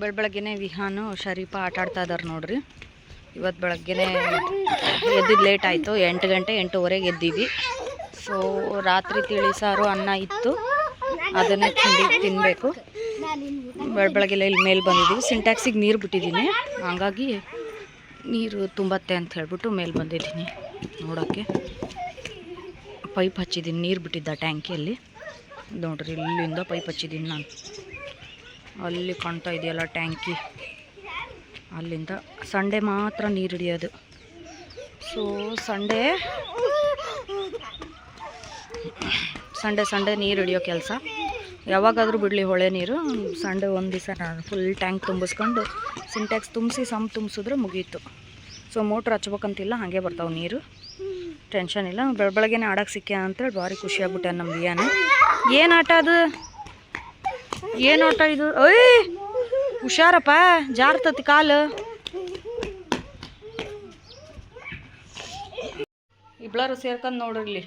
ಬೆಳ ಬೆಳಗ್ಗೆನೆ ವಿಹಾನು, ಶರೀಫಾ ಆಟ ಆಡ್ತಾ ಇದಾರೆ ನೋಡ್ರಿ. ಇವತ್ತು ಬೆಳಗ್ಗೆನೆ ಎದ್ದಿದ್ದು ಲೇಟ್ ಆಯಿತು. ಎಂಟು ಗಂಟೆ, ಎಂಟೂವರೆಗೆ ಎದ್ದಿದ್ವಿ. ಸೊ ರಾತ್ರಿ ತಿಳಿ ಸಾರು ಅನ್ನ ಇತ್ತು. ಅದನ್ನೇ ತಿಂಡಿ ತಿನ್ನಬೇಕು ಬೆಳ ಬೆಳಗ್ಗೆಲ್ಲ ಇಲ್ಲಿ ಮೇಲೆ ಬಂದಿದ್ದೀವಿ ಸಿಂಟ್ಯಾಕ್ಸಿಗೆ ನೀರು ಬಿಟ್ಟಿದ್ದೀನಿ. ಹಾಗಾಗಿ ನೀರು ತುಂಬತ್ತೆ ಅಂತ ಹೇಳ್ಬಿಟ್ಟು ಮೇಲೆ ಬಂದಿದ್ದೀನಿ ನೋಡೋಕ್ಕೆ. ಪೈಪ್ ಹಚ್ಚಿದ್ದೀನಿ ನೀರು ಬಿಟ್ಟಿದ್ದ ಟ್ಯಾಂಕಿಯಲ್ಲಿ. ನೋಡ್ರಿ ಇಲ್ಲಿಂದ ಪೈಪ್ ಹಚ್ಚಿದ್ದೀನಿ ನಾನು. ಅಲ್ಲಿ ಕಾಣ್ತಾ ಇದೆಯಲ್ಲ ಟ್ಯಾಂಕಿ. ಅಲ್ಲಿಂದ ಸಂಡೇ ಮಾತ್ರ ನೀರು ಹಿಡಿಯೋದು. ಸೊ ಸಂಡೇ ಸಂಡೇ ಸಂಡೇ ನೀರು ಹಿಡಿಯೋ ಕೆಲಸ. ಯಾವಾಗಾದರೂ ಬಿಡಲಿ ಹೊಳೆ ನೀರು. ಸಂಡೇ ಒಂದು ದಿವಸ ನಾನು ಫುಲ್ ಟ್ಯಾಂಕ್ ತುಂಬಿಸ್ಕೊಂಡು ಸಿಂಟ್ಯಾಕ್ಸ್ ತುಂಬಿಸಿ ಸಮ್ ತುಂಬಿಸಿದ್ರೆ ಮುಗೀತು. ಸೊ ಮೋಟ್ರ್ ಹಚ್ಬೇಕಂತಿಲ್ಲ, ಹಾಗೆ ಬರ್ತಾವೆ ನೀರು. ಟೆನ್ಷನ್ ಇಲ್ಲ. ಬೆಳ, ಬೆಳಗ್ಗೆನೆ ಆಡಕ್ಕೆ ಸಿಕ್ಕ ಅಂತೇಳಿ ಭಾರಿ ಖುಷಿಯಾಗ್ಬಿಟ್ಟೆ ನಮ್ಮ ಬಿಯಾನ ಏನು ಆಟ ಅದು? ಏನು ಓಟ ಇದು ಓಯ್! ಹುಷಾರಪ್ಪ ಜಾರ್ತತಿ ಕಾಲು. ಇಬ್ಳಾರು ಸೇರ್ಕೊಂಡು ನೋಡ್ರಿ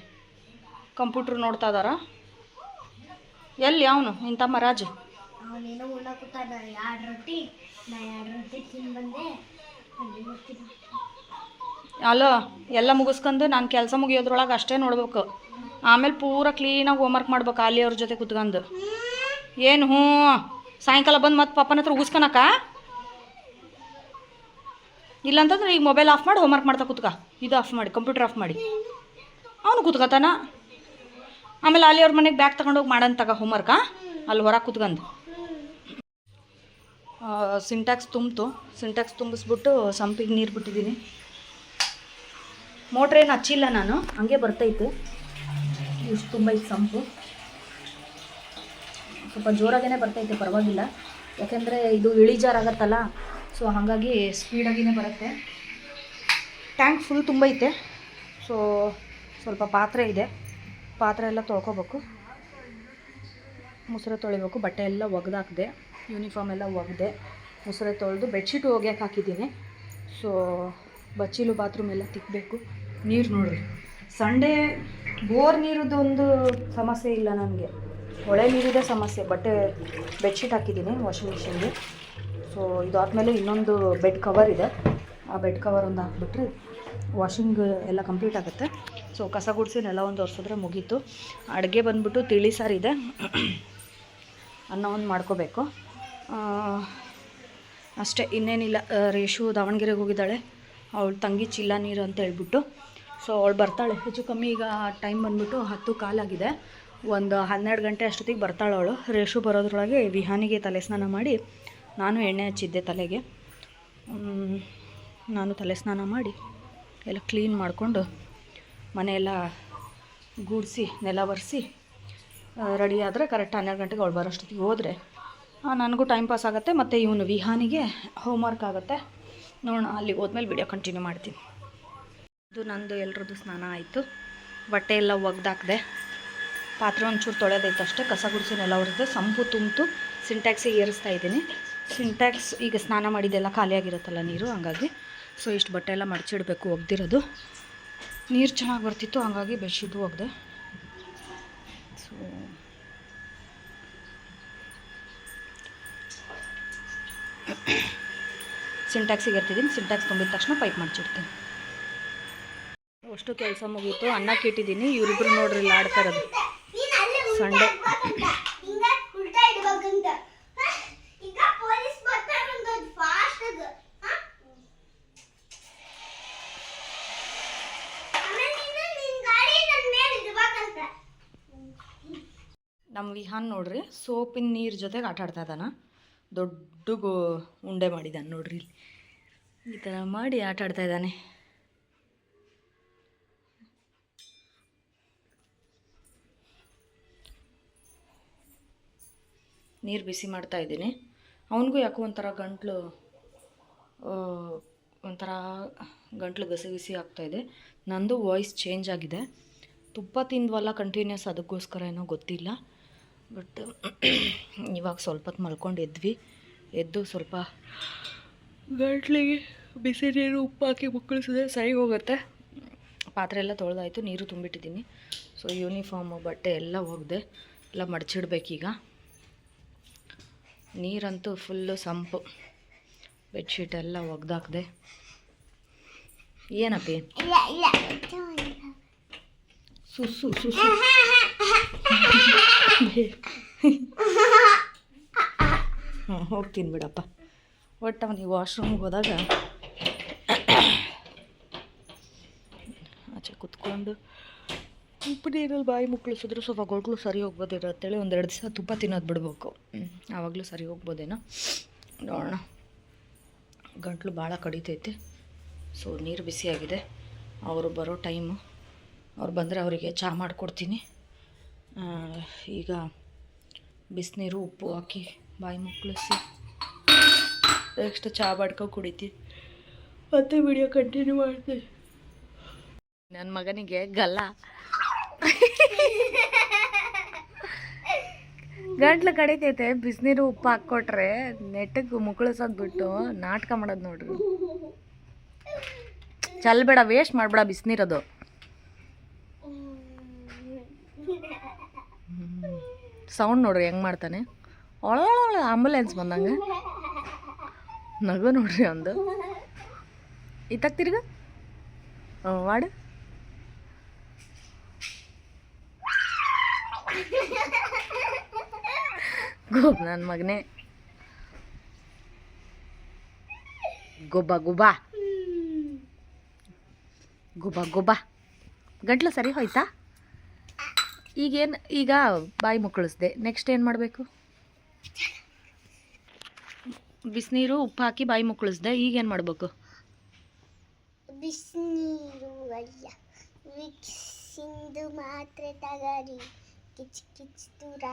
ಕಂಪ್ಯೂಟರ್ ನೋಡ್ತಾ ಇದಾರ. ಎಲ್ಲಿ ಅವನು ಇಂಥ ತಮ್ಮ ರಾಜು? ಅವನೇನೋ ಉಣ್ಣಕೂತಾನ ಎರಡು ರೊಟ್ಟಿ. ನಾ ಎರಡು ರೊಟ್ಟಿ ತಿಂದು ಬಂದೆ. ಅಲ್ಲಿ ಹೋಗ್ತೀನಿ ಅಲೋ ಎಲ್ಲ ಮುಗಿಸ್ಕೊಂಡು ನಾನು ಕೆಲಸ ಮುಗಿಯೋದ್ರೊಳಗೆ ಅಷ್ಟೇ ನೋಡ್ಬೇಕು. ಆಮೇಲೆ ಪೂರ ಕ್ಲೀನಾಗಿ ಹೋಮ್ವರ್ಕ್ ಮಾಡ್ಬೇಕು ಅಲ್ಲಿ ಅವ್ರ ಜೊತೆ ಕುತ್ಕೊಂಡು. ಏನು ಹ್ಞೂ? ಸಾಯಂಕಾಲ ಬಂದು ಮತ್ತೆ ಪಾಪನ ಹತ್ರ ಉಗಿಸ್ಕೊಳಕ ಇಲ್ಲಂತಂದ್ರೆ ಈಗ ಮೊಬೈಲ್ ಆಫ್ ಮಾಡಿ ಹೋಮ್ವರ್ಕ್ ಮಾಡ್ತಾ ಕೂತ್ಕ. ಇದು ಆಫ್ ಮಾಡಿ ಕಂಪ್ಯೂಟರ್ ಆಫ್ ಮಾಡಿ. ಅವನು ಕುತ್ಕೋತಾನ. ಆಮೇಲೆ ಅಲ್ಲಿ ಅವ್ರ ಮನೆಗೆ ಬ್ಯಾಗ್ ತಗೊಂಡೋಗಿ ಮಾಡಂತ ತಗ ಹೋಮ್ವರ್ಕ ಅಲ್ಲಿ ಹೊರಗೆ ಕೂತ್ಕಂದು. ಸಿಂಟ್ಯಾಕ್ಸ್ ತುಂಬಿತು. ಸಿಂಟ್ಯಾಕ್ಸ್ ತುಂಬಿಸ್ಬಿಟ್ಟು ಸಂಪಿಗೆ ನೀರು ಬಿಟ್ಟಿದ್ದೀನಿ ಮೋಟ್ರೇನು ಹಚ್ಚಿಲ್ಲ ನಾನು, ಹಂಗೆ ಬರ್ತೈತೆ. ಇಷ್ಟು ತುಂಬ ಇದು ಸಂಪು. ಸ್ವಲ್ಪ ಜೋರಾಗೇ ಬರ್ತೈತೆ, ಪರವಾಗಿಲ್ಲ. ಯಾಕೆಂದರೆ ಇದು ಇಳಿಜಾರಾಗತ್ತಲ್ಲ ಸೊ ಹಾಗಾಗಿ ಸ್ಪೀಡಾಗಿಯೇ ಬರುತ್ತೆ. ಟ್ಯಾಂಕ್ ಫುಲ್ ತುಂಬೈತೆ ಸೊ ಸ್ವಲ್ಪ ಪಾತ್ರೆ ಇದೆ. ಪಾತ್ರೆ ಎಲ್ಲ ತೊಳ್ಕೊಬೇಕು. ಮುಸುರೆ ತೊಳಿಬೇಕು, ಬಟ್ಟೆ ಎಲ್ಲ ಒಗೆದಾಕ್ದೆ ಯೂನಿಫಾರ್ಮ್ ಎಲ್ಲ ಒಗೆದೆ. ಮುಸುರೆ ತೊಳೆದು ಬೆಡ್ಶೀಟು ಒಗ್ಯಕ್ಕೆ ಹಾಕಿದ್ದೀನಿ. ಸೊ ಬಚ್ಚಿಲು ಬಾತ್ರೂಮ್ ಎಲ್ಲ ತಿಕ್ಕಬೇಕು ನೀರು ನೋಡ್ರಿ. ಸಂಡೇ ಬೋರ್ ನೀರದ್ದು ಒಂದು ಸಮಸ್ಯೆ ಇಲ್ಲ ನನಗೆ. ಹೊಳೆ ನೀರಿದೆ ಸಮಸ್ಯೆ, ಬಟ್ಟೆ, ಬೆಡ್ಶೀಟ್ ಹಾಕಿದ್ದೀನಿ ವಾಷಿಂಗ್ ಮಿಷಿನ್ಗೆ ಸೊ ಇದಾದಮೇಲೆ ಇನ್ನೊಂದು ಬೆಡ್ ಕವರ್ ಇದೆ. ಆ ಬೆಡ್ ಕವರ್ ಒಂದು ಹಾಕ್ಬಿಟ್ರೆ ವಾಷಿಂಗ್ ಎಲ್ಲ ಕಂಪ್ಲೀಟ್ ಆಗುತ್ತೆ. ಸೊ ಕಸ ಗುಡಿಸಿ ನೆಲ ಒಂದು ಒರೆಸಿದ್ರೆ ಮುಗೀತು. ಅಡುಗೆ ಬಂದ್ಬಿಟ್ಟು ತಿಳಿ ಸಾರಿದೆ ಅನ್ನ ಒಂದು ಮಾಡ್ಕೋಬೇಕು. ಅಷ್ಟೇ, ಇನ್ನೇನಿಲ್ಲ. ರೇಷು ದಾವಣಗೆರೆಗೆ ಹೋಗಿದ್ದಾಳೆ. ಅವಳು ತಂಗಿ ಚಿಲ್ಲ ನೀರು ಅಂತ ಹೇಳ್ಬಿಟ್ಟು. ಸೊ ಅವಳು ಬರ್ತಾಳೆ. ಹೆಚ್ಚು ಕಮ್ಮಿ ಈಗ ಟೈಮ್ ಬಂದ್ಬಿಟ್ಟು ಹತ್ತು ಕಾಲಾಗಿದೆ. ಒಂದು ಹನ್ನೆರಡು ಗಂಟೆ ಅಷ್ಟೊತ್ತಿಗೆ ಬರ್ತಾಳೆ ಅವಳು. ರೇಷು ಬರೋದ್ರೊಳಗೆ ವಿಹಾನಿಗೆ ತಲೆ ಸ್ನಾನ ಮಾಡಿ ನಾನು ಎಣ್ಣೆ ಹಚ್ಚಿದ್ದೆ ತಲೆಗೆ. ನಾನು ತಲೆ ಸ್ನಾನ ಮಾಡಿ ಎಲ್ಲ ಕ್ಲೀನ್ ಮಾಡಿಕೊಂಡು ಮನೆಯೆಲ್ಲ ಗೂಡಿಸಿ, ನೆಲ ಒರೆಸಿ ರೆಡಿ ಆದರೆ ಕರೆಕ್ಟ್ ಹನ್ನೆರಡು ಗಂಟೆಗೆ ಅವಳು ಬರೋಷ್ಟೊತ್ತಿಗೆ ಹೋದರೆ ನನಗೂ ಟೈಮ್ ಪಾಸ್ ಆಗುತ್ತೆ. ಮತ್ತು ಇವನು ವಿಹಾನಿಗೆ ಹೋಮ್ವರ್ಕ್ ಆಗುತ್ತೆ. ನೋಡೋಣ, ಅಲ್ಲಿಗೆ ಹೋದ್ಮೇಲೆ ವಿಡಿಯೋ ಕಂಟಿನ್ಯೂ ಮಾಡ್ತೀನಿ. ಇದು ನಂದು ಎಲ್ರದ್ದು ಸ್ನಾನ ಆಯಿತು. ಬಟ್ಟೆ ಎಲ್ಲ ಒಗ್ದಾಕಿದೆ. ಪಾತ್ರೆ ಒಂಚೂರು ತೊಳೆದೈತೆ ಅಷ್ಟೇ. ಕಸ ಗುಡಿಸಿನೆಲ್ಲ ನೆಲ ಹೊರದೆ ಸಂಪು ತುಂಬಿತು ಸಿಂಟ್ಯಾಕ್ಸಿಗೆ ಏರಿಸ್ತಾ ಇದ್ದೀನಿ. ಸಿಂಟ್ಯಾಕ್ಸ್ ಈಗ ಸ್ನಾನ ಮಾಡಿದ್ದೆಲ್ಲ ಖಾಲಿಯಾಗಿರುತ್ತಲ್ಲ ನೀರು, ಹಂಗಾಗಿ. ಸೊ ಇಷ್ಟು ಬಟ್ಟೆ ಎಲ್ಲ ಮಡಚಿಡಬೇಕು ಒಗ್ದಿರೋದು. ನೀರು ಚೆನ್ನಾಗಿ ಬರ್ತಿತ್ತು, ಹಂಗಾಗಿ ಬೆಡ್ಶೀಟು ಒಗ್ದೆ. ಸೊ ಸಿಂಟ್ಯಾಕ್ಸಿಗೆ ಇರ್ತಿದ್ದೀನಿ ಸಿಂಟ್ಯಾಕ್ಸ್ ತುಂಬಿದ ತಕ್ಷಣ ಪೈಪ್ ಮಡಚಿಡ್ತೀನಿ ಅಷ್ಟು ಕೆಲಸ ಮುಗೀತು. ಅನ್ನಕ್ಕೆ ಇಟ್ಟಿದ್ದೀನಿ ಇವರಿಬ್ರು ನೋಡ್ರಿ ಇಲ್ಲಿ ಆಡ್ತಾ ಇರೋದು. ಸಂಡೆ ನಮ್ಮ ವಿಹಾನ್ ನೋಡ್ರಿ, ಸೋಪಿನ ನೀರು ಜೊತೆಗೆ ಆಟ ಆಡ್ತಾ ಇದ್ದಾನ ದೊಡ್ಡ ಗೋ ಉಂಡೆ ಮಾಡಿದ್ದಾನೆ ನೋಡ್ರಿ ಈ ಥರ ಮಾಡಿ ಆಟ ಆಡ್ತಾ ಇದ್ದಾನೆ ನೀರು ಬಿಸಿ ಮಾಡ್ತಾ ಇದ್ದೀನಿ. ಅವನಿಗೂ ಯಾಕೋ ಒಂಥರ ಗಂಟ್ಲು ಒಂಥರ ಗಂಟ್ಲು ಆಗ್ತಾ ಆಗ್ತಾಯಿದೆ ನಂದು ವಾಯ್ಸ್ ಚೇಂಜ್ ಆಗಿದೆ. ತುಪ್ಪ ತಿಂದ್ವಲ್ಲ ಕಂಟಿನ್ಯೂಸ್ ಅದಕ್ಕೋಸ್ಕರ ಏನೋ ಗೊತ್ತಿಲ್ಲ. ಬಟ್ ಇವಾಗ ಸ್ವಲ್ಪ ಹೊತ್ತು ಮಲ್ಕೊಂಡು ಎದ್ವಿ. ಎದ್ದು ಸ್ವಲ್ಪ ಗಂಟ್ಲಿಗೆ ಬಿಸಿ ನೀರು ಉಪ್ಪು ಹಾಕಿ ಮುಕ್ಕಳಿಸಿದ್ರೆ ಸರಿ ಹೋಗುತ್ತೆ. ಪಾತ್ರೆ ಎಲ್ಲ ತೊಳೆದಾಯಿತು, ನೀರು ತುಂಬಿಟ್ಟಿದ್ದೀನಿ. ಸೊ, ಯೂನಿಫಾರ್ಮು, ಬಟ್ಟೆ ಎಲ್ಲ ಹೋಗಿದೆ. ಎಲ್ಲ ಮಡಚಿಡ್ಬೇಕೀಗ. ನೀರಂತೂ ಫುಲ್ಲು ಸಂಪು. ಬೆಡ್ಶೀಟ್ ಎಲ್ಲ ಒಗ್ದಾಕ್ದೆ. ಏನಪ್ಪಿ? ಸುಸ್ಸು ಸುಸ್ಸು ಹಾಂ ಹೋಗ್ತೀನಿ ಬಿಡಪ್ಪ. ಒಟ್ಟು ಅವನಿಗೆ ವಾಶ್ರೂಮ್ಗೆ ಹೋದಾಗ ಆಚೆ ಕುತ್ಕೊಂಡು ಉಪ್ಪು ನೀರಲ್ಲಿ ಬಾಯಿ ಮುಕ್ಕಳಿಸಿದ್ರು ಸ್ವಲ್ಪ ಅವಾಗಲೂ ಸರಿ ಹೋಗ್ಬೋದೇನೋ ಅಂತೇಳಿ ಒಂದೆರಡು ದಿವಸ ತುಪ್ಪ ತಿನ್ನೋದು ಬಿಡ್ಬೇಕು. ಆವಾಗಲೂ ಸರಿ ಹೋಗ್ಬೋದೇನೋ? ನೋಡೋಣ. ಗಂಟ್ಲು ಭಾಳ ಕಡಿತೈತೆ. ಸೊ ನೀರು ಬಿಸಿಯಾಗಿದೆ ಅವರು ಬರೋ ಟೈಮು ಅವ್ರು ಬಂದರೆ ಅವರಿಗೆ ಚಹಾ ಮಾಡಿಕೊಡ್ತೀನಿ. ಈಗ ಬಿಸಿನೀರು, ಉಪ್ಪು ಹಾಕಿ ಬಾಯಿ ಮುಕ್ಕಳಿಸಿ ನೆಕ್ಸ್ಟ್ ಚಹಾ ಮಾಡ್ಕೊಂಡು ಕುಡಿತೀನಿ ಮತ್ತೆ ವಿಡಿಯೋ ಕಂಟಿನ್ಯೂ ಮಾಡ್ತೀನಿ. ನನ್ನ ಮಗನಿಗೆ ಗಲ್ಲ ಗಂಟ್ಲು ಕಡಿತೈತೆ, ಬಿಸಿನೀರು ಉಪ್ಪು ಹಾಕ್ಕೊಟ್ರೆ ನೆಟ್ಟಗೆ ಮುಕ್ಕಳಿಸೋದು ಬಿಟ್ಟು ನಾಟಕ ಮಾಡೋದು ನೋಡ್ರಿ. ಚಲ್ಬೇಡ ವೇಸ್ಟ್ ಮಾಡಬೇಡ ಬಿಸಿನೀರದು. ಸೌಂಡ್ ನೋಡ್ರಿ ಹೆಂಗೆ ಮಾಡ್ತಾನೆ. ಒಳ ಆಂಬುಲೆನ್ಸ್ ಬಂದಂಗೆ. ನಗು ನೋಡ್ರಿ ಒಂದು. ಇತ್ತಾಗ ತಿರ್ಗ? ಹ್ಞೂ ಗೋಬ್ ನನ್ನ ಮಗನೇ ಗೊಬ್ಬ ಗೊಬ್ಬ ಗುಬ್ಬ ಗೊಬ್ಬ ಗಂಟ್ಲು ಸರಿ ಹೋಯ್ತಾ ಈಗೇನು ಈಗ ಬಾಯಿ ಮುಕ್ಕಳಿಸ್ದೆ ನೆಕ್ಸ್ಟ್ ಏನು ಮಾಡಬೇಕು ಬಿಸಿನೀರು ಉಪ್ಪು ಹಾಕಿ ಬಾಯಿ ಮುಕ್ಕಳಿಸ್ದೆ ಈಗೇನು ಮಾಡಬೇಕು ಬಿಸಿನೀರು ಅಲ್ಲ ಮಿಕ್ಸಿಂದು ಮಾತ್ರೆ ತಗರಿ ಕಿಚ್ ಕಿಚ್ ದೂರ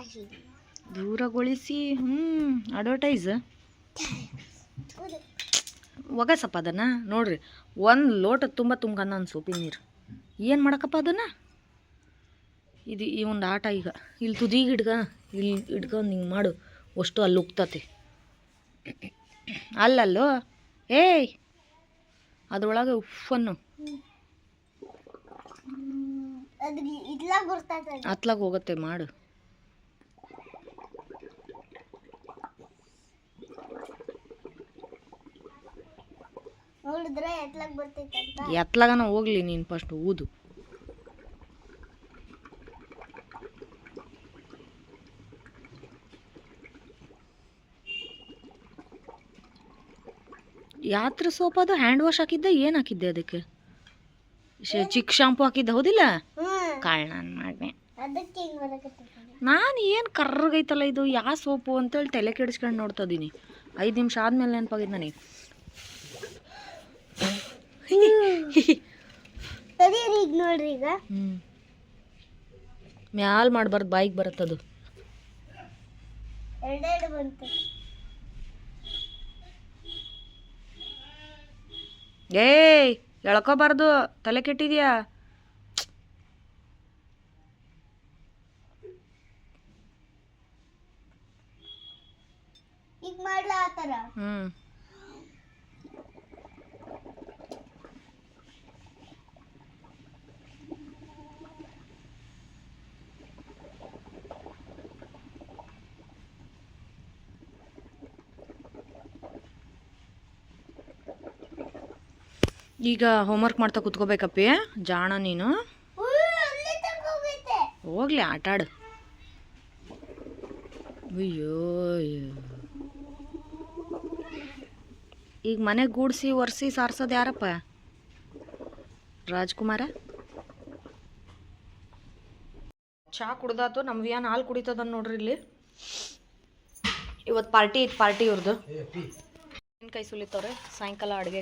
ದೂರಗೊಳಿಸಿ ಹ್ಞೂ ಅಡ್ವರ್ಟೈಸ್ ಒಗಸಪ್ಪ ಅದನ್ನು ನೋಡ್ರಿ ಒಂದು ಲೋಟ ತುಂಬ ತುಂಬ ಒಂದು ಸೋಪಿನ ನೀರು. ಏನು ಮಾಡಕ್ಕಪ್ಪ ಅದನ್ನು? ಇದು ಈ ಒಂದು ಆಟ ಈಗ. ಇಲ್ಲಿ ತುದಿಗೆ ಹಿಡ್ಕ ಇಲ್ಲಿ ಹಿಡ್ಕೊಂಡು ಹಿಂಗೆ ಮಾಡು ಅಷ್ಟು ಅಲ್ಲಿ ಉಕ್ತತೆ. ಅಲ್ಲಲ್ಲೋ ಏಯ್! ಅದ್ರೊಳಗೆ ಉಫನ್ನು ಅತ್ಲಾಗ ಹೋಗತ್ತೆ ಬರ್ತದ ಹತ್ಲಾಗ ಹೋಗುತ್ತೆ ಮಾಡು. ನೋಡಿದ್ರೆ ಎತ್ಲಾಗ ಎತ್ಲಾಗನ ಹೋಗ್ಲಿ ನೀನು ಫಸ್ಟ್ ಊದು ಯಾತ್ರ ಸೋಪ್ ಅದು ಹ್ಯಾಂಡ್ ವಾಶ್ ಹಾಕಿದ್ದೆ ಏನ್ ಹಾಕಿದ್ದೆ ಅದಕ್ಕೆ? ಚಿಕ್ಕ ಶಾಂಪು ಹಾಕಿದ್ದೆ ಹೌದಿಲ್ಲ? ಕಾಳ್ ಹಿಂಗ್ ಬರಕತ್ತೈತಿ? ನಾನು ಏನು ಕರ್ರಗೈತಲ್ಲ ಇದು ಯಾವ ಸೋಪು ಅಂತೇಳಿ ತಲೆ ಕೆಡಿಸ್ಕೊಂಡು ನೋಡ್ತಾ ಇದ್ದೀನಿ ಐದು ನಿಮಿಷ ಆದ್ಮೇಲೆ ನೆನಪಾಗಿದ್ದು ನನಗೆ. ಈಗ ನೋಡ್ರಿ ಈಗ. ಹ್ಞೂ ಮ್ಯಾಲ್ ಮಾಡಬಾರ್ದು ಬಾಯಿಗೆ ಬರುತ್ತದು ಎರಡೆರಡು ಬಂತು. ಏಯ್ ಎಳ್ಕೋಬಾರ್ದು. ತಲೆ ಕೆಟ್ಟಿದ್ಯಾ? ಈಗ ಮಾಡ್ಲಾ ಆತರ ಹ್ಞೂ ಈಗ ಹೋಮ್ವರ್ಕ್ ಮಾಡ್ತಾ ಕುತ್ಕೋಬೇಕಪ್ಪಿ. ಜಾಣ ನೀನು. ಹೋಗ್ಲಿ ಆಟಾಡು ಆಡು. ಅಯ್ಯೋ. ಈಗ ಮನೆ ಗೂಡ್ಸಿ ಒರೆಸಿ ಸಾರ್ಸೋದು ಯಾರಪ್ಪ? ರಾಜ್ಕುಮಾರ? ಚಹಾ ಕುಡ್ದಾತು ನಮ್ಮ ವಿಯಾನ್ ಹಾಲು ಕುಡಿತದ ನೋಡ್ರಿ ಇಲ್ಲಿ. ಇವತ್ತು ಪಾರ್ಟಿ ಇತ್ತು ಪಾರ್ಟಿ ಇವ್ರದ್ದು ಕೈ ಸುಲಿತವ್ರೆ? ಸಾಯಂಕಾಲ ಅಡುಗೆ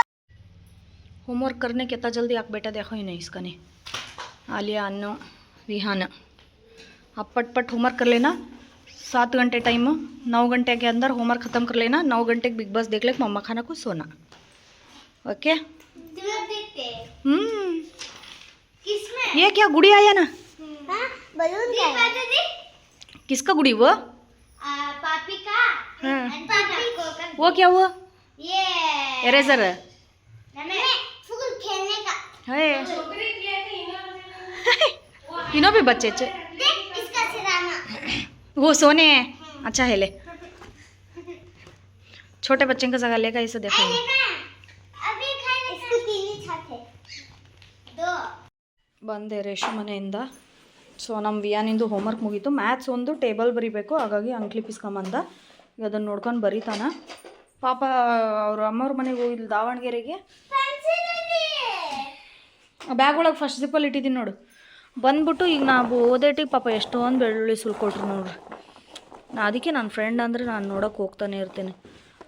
होमवर्क करने कितना जल्दी आप बेटा देखो ही नहीं इसका नहीं। आलिया अन्नो विहान अब पट पट होमवर्क कर लेना। सात घंटे टाइम नौ घंटे के अंदर होमवर्क ख़त्म कर लेना। नौ घंटे बिग बॉस देख ले मम्मा खाना को सोना। Okay hmm. किसमें? ये क्या गुड़ी आया ना? हाँ बलून दी किसका गुड़ी वो? पापी का। हाँ। पापी को वो क्या हुआ? ये। एरेजर का है इनो भी बच्चे अच्छे देख इसका सिराना वो सोने हैं अच्छा है ले छोटे बच्चे का जगह लेगा इसे देखो अभी खाने इसको तीन ही छत है दो ಬಂದೆ ರೇಷು ಮನೆಯಿಂದ ಸೊ ನಮ್ಮ ವಿಯಾನಿಂದು ಹೋಮ್ವರ್ಕ್ ಮುಗೀತು ಮ್ಯಾಥ್ಸ್ ಒಂದು ಟೇಬಲ್ ಬರಿಬೇಕು ಹಾಗಾಗಿ ಅಂಕ್ಲಿ ಇಸ್ಕೊಂಬಂದ ಈಗ ಅದನ್ನು ನೋಡ್ಕೊಂಡು ಬರೀತಾನ ಪಾಪ ಅವ್ರ ಅಮ್ಮವ್ರ ಮನೆಗೆ ಹೋಗಿದ್ಲು ದಾವಣಗೆರೆಗೆ पेंसिल ಬ್ಯಾಗ್ ಒಳಗೆ ಫಸ್ಟ್ ಜಿಪ್ಪಲ್ಲಿ ಇಟ್ಟಿದ್ದೀನಿ ನೋಡು. ಬಂದ್ಬಿಟ್ಟು ಈಗ ನಾವು ಓದೇಟಿಗೆ ಪಾಪ ಎಷ್ಟೊಂದು ಬೆಳ್ಳುಳ್ಳಿ ಸುಲ್ಕೊಟ್ರು ನೋಡ್ರಿ. ನಾ ಅದಕ್ಕೆ ನನ್ನ ಫ್ರೆಂಡ್ ಅಂದರೆ ನಾನು ನೋಡೋಕೆ ಹೋಗ್ತಾನೆ ಇರ್ತೀನಿ.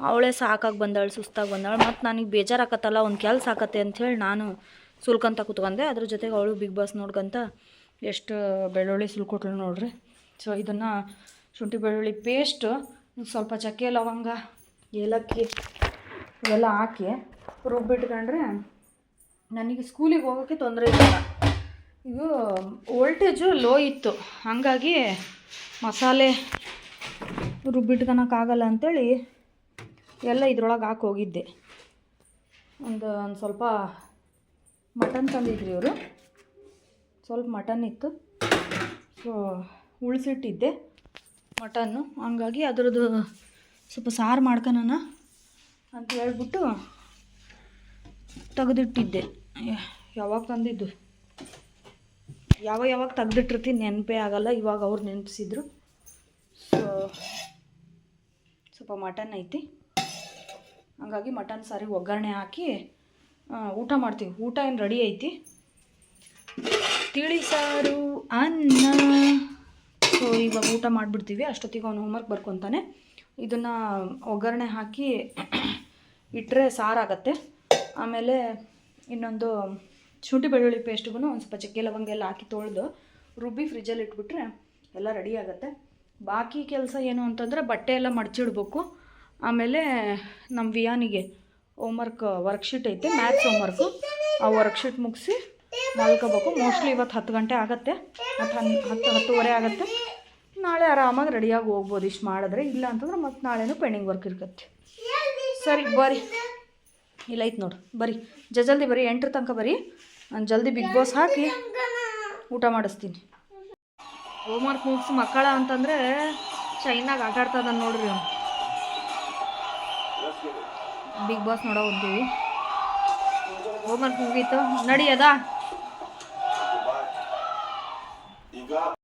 ಅವಳೇ ಸಾಕಾಗಿ ಬಂದಾಳು, ಸುಸ್ತಾಗಿ ಬಂದಾಳು, ಮತ್ತು ನನಗೆ ಬೇಜಾರಾಕತ್ತಲ್ಲ, ಒಂದು ಕೆಲಸ ಆಕತ್ತೆ ಅಂಥೇಳಿ ನಾನು ಸುಲ್ಕಂತ ಕೂತ್ಕೊಂಡೆ. ಅದ್ರ ಜೊತೆಗೆ ಅವಳು ಬಿಗ್ ಬಾಸ್ ನೋಡ್ಕೊಂತ ಎಷ್ಟು ಬೆಳ್ಳುಳ್ಳಿ ಸುಲ್ಕೊಟ್ಳು ನೋಡ್ರಿ. ಸೊ ಇದನ್ನು ಶುಂಠಿ ಬೆಳ್ಳುಳ್ಳಿ ಪೇಸ್ಟು ಸ್ವಲ್ಪ ಚಕ್ಕೆ ಲವಂಗ, ಏಲಕ್ಕಿ ಇವೆಲ್ಲ ಹಾಕಿ ರುಬ್ಬಿಟ್ಕೊಂಡ್ರೆ ನನಗೆ ಸ್ಕೂಲಿಗೆ ಹೋಗೋಕ್ಕೆ ತೊಂದರೆ ಇಲ್ಲ. ಇದು ವೋಲ್ಟೇಜು ಲೋ ಇತ್ತು. ಹಾಗಾಗಿ ಮಸಾಲೆ ರುಬ್ಬಿಟ್ಕೊಳಕ್ಕಾಗಲ್ಲ ಅಂಥೇಳಿ ಎಲ್ಲ ಇದ್ರೊಳಗೆ ಹಾಕಿ ಹೋಗಿದ್ದೆ. ಒಂದು ಒಂದು ಸ್ವಲ್ಪ ಮಟನ್ ತಂದಿದ್ರಿ ಇವರು. ಸ್ವಲ್ಪ ಮಟನ್ ಇತ್ತು. ಸೊ, ಉಳಿಸಿಟ್ಟಿದ್ದೆ ಮಟನ್ನು. ಹಂಗಾಗಿ ಅದರದ್ದು ಸ್ವಲ್ಪ ಸಾರು ಮಾಡ್ಕೊಳ ಅಂತ ಹೇಳ್ಬಿಟ್ಟು ತೆಗೆದಿಟ್ಟಿದ್ದೆ. ಯಾವಾಗ ತಂದಿದ್ದು? ಯಾವಾಗ ಯಾವಾಗ ತೆಗ್ದಿಟ್ಟಿರ್ತೀನಿ ನೆನಪೇ ಆಗಲ್ಲ, ಇವಾಗ ಅವ್ರು ನೆನಪಿಸಿದ್ರು. ಸೊ ಸ್ವಲ್ಪ ಮಟನ್ ಐತಿ. ಹಾಗಾಗಿ ಮಟನ್ ಸಾರಿ ಒಗ್ಗರಣೆ ಹಾಕಿ ಊಟ ಮಾಡ್ತೀವಿ. ಊಟ ಏನು ರೆಡಿ ಐತಿ? ತಿಳಿ ಸಾರು, ಅನ್ನ. ಸೊ ಇವಾಗ ಊಟ ಮಾಡಿಬಿಡ್ತೀವಿ. ಅಷ್ಟೊತ್ತಿಗೆ ಅವ್ನು ಹೋಮ್ವರ್ಕ್ ಬರ್ಕೊತಾನೆ. ಇದನ್ನು ಒಗ್ಗರಣೆ ಹಾಕಿ ಇಟ್ಟರೆ ಸಾರಾಗತ್ತೆ. ಆಮೇಲೆ ಇನ್ನೊಂದು ಶುಂಠಿ ಬೆಳ್ಳುಳ್ಳಿ ಪೇಸ್ಟ್ಗೂ ಒಂದು ಸ್ವಲ್ಪ ಚಕ್ಕೆ ಲವಂಗ ಎಲ್ಲ ಹಾಕಿ ತೊಳೆದು ರುಬ್ಬಿ ಫ್ರಿಜ್ಜಲ್ಲಿ ಇಟ್ಬಿಟ್ರೆ ಎಲ್ಲ ರೆಡಿ ಆಗುತ್ತೆ. ಬಾಕಿ ಕೆಲಸ ಏನು ಅಂತಂದರೆ ಬಟ್ಟೆ ಎಲ್ಲ ಮಡಚಿಡ್ಬೇಕು. ಆಮೇಲೆ ನಮ್ಮ ವಿಯಾನಿಗೆ ಹೋಮ್ವರ್ಕ್ ವರ್ಕ್ಶೀಟ್ ಐತೆ ಮ್ಯಾಥ್ಸ್ ಹೋಮ್ವರ್ಕು ಆ ವರ್ಕ್ಶೀಟ್ ಮುಗಿಸಿ ಮಲ್ಕೋಬೇಕು. ಮೋಸ್ಟ್ಲಿ ಇವತ್ತು ಹತ್ತು ಗಂಟೆ ಆಗುತ್ತೆ. ಮತ್ತು ಹನ್, ಹತ್ತು, ಹತ್ತುವರೆ ಆಗುತ್ತೆ. ನಾಳೆ ಆರಾಮಾಗಿ ರೆಡಿಯಾಗಿ ಹೋಗ್ಬೋದು ಇಷ್ಟು ಮಾಡಿದ್ರೆ. ಇಲ್ಲ ಅಂತಂದ್ರೆ ಮತ್ತೆ ನಾಳೆನೂ ಪೆಂಡಿಂಗ್ ವರ್ಕ್ ಇರ್ಕತ್ತೆ ಸರಿ, ಬರ್ರಿ. ಇಲ್ಲ ಐತೆ ನೋಡು. ಬರೀ ಜಲ್ದಿ ಬರೀ, ಎಂಟ್ರ ತನಕ ಬರೀ. ನಾನು ಜಲ್ದಿ ಬಿಗ್ ಬಾಸ್ ಹಾಕಿ ಊಟ ಮಾಡಿಸ್ತೀನಿ. ಹೋಮ್ವರ್ಕ್ ಮುಗಿಸಿ ಮಕ್ಕಳ ಅಂತಂದರೆ ಚೈನಾಗ ಆಟ ಆಡ್ತದ ನೋಡ್ರಿ ಅವ್ನು. ಬಿಗ್ ಬಾಸ್ ನೋಡೋ ಹೋಗ್ತೀವಿ ಹೋಮ್ವರ್ಕ್ ಮುಗೀತು. ನಡಿಯದಾ